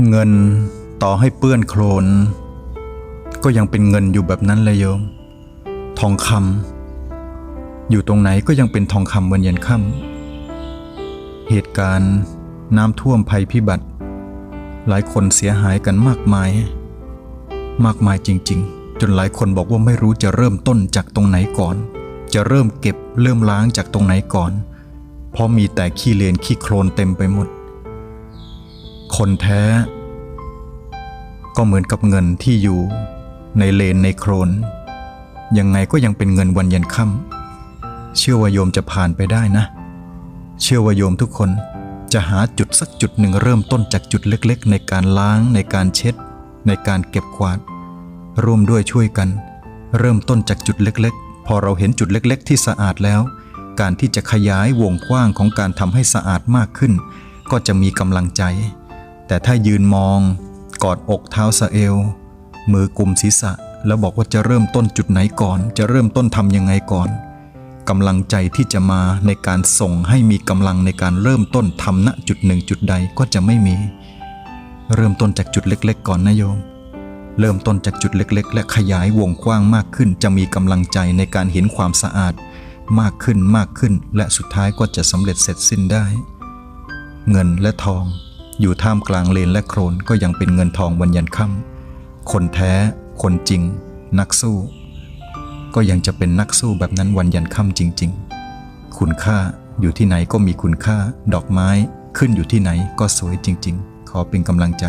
เงินต่อให้เปื้อนโคลน ก็ยังเป็นเงินอยู่แบบนั้นเลยโยม ทองคำอยู่ตรงไหนก็ยังเป็นทองคำวันเย็นค่ำเหตุการณ์น้ำท่วมภัยพิบัติ หลายคนเสียหายกันมากมาย มากมายจริง ๆ จนหลายคนบอกว่าไม่รู้จะเริ่มต้นจากตรงไหนก่อน จะเริ่มเก็บเริ่มล้างจากตรงไหนก่อน เพราะมีแต่ขี้เลนขี้โคลนเต็มไปหมด คนแท้ ก็เหมือนกับเงินที่อยู่ในเลนในโคลนยังไงก็ยังเป็นเงินวันเย็นค่ำเชื่อว่าโยมจะผ่านไปได้นะ เชื่อว่าโยมทุกคนจะหาจุดสักจุดหนึ่งเริ่มต้นจากจุดเล็กๆ ในการล้างในการเช็ด ในการเก็บกวาด ร่วมด้วยช่วยกัน เริ่มต้นจากจุดเล็กๆ พอเราเห็นจุดเล็กๆ ที่สะอาดแล้ว การที่จะขยายวงกว้างของการทำให้สะอาดมากขึ้น ก็จะมีกำลังใจ แต่ถ้ายืนมอง กอดอกเท้าสะเอว มือกลุ่มศีรษะ แล้วบอกว่าจะเริ่มต้นจุดไหนก่อน จะเริ่มต้นทำยังไงก่อนกำลังใจที่จะมาในการส่งให้มีกำลังในการเริ่มต้นทำณจุดหนึ่งจุดใดก็จะไม่มี เริ่มต้นจากจุดเล็ก ๆ ก่อนนะโยม เริ่มต้นจากจุดเล็ก ๆ และขยายวงกว้างมากขึ้น จะมีกำลังใจในการเห็นความสะอาด มากขึ้นมากขึ้น และสุดท้ายก็จะสำเร็จเสร็จสิ้นได้ เงินและทอง อยู่ท่ามกลางเลนและโครนก็ยังเป็นเงินทองวันยันค่ำคนแท้ คนจริง นักสู้ ก็ยังจะเป็นนักสู้แบบนั้นวันยันค่ำจริง ๆ คุณค่าอยู่ที่ไหนก็มีคุณค่า ดอกไม้ขึ้นอยู่ที่ไหนก็สวยจริง ๆ ขอเป็นกำลังใจ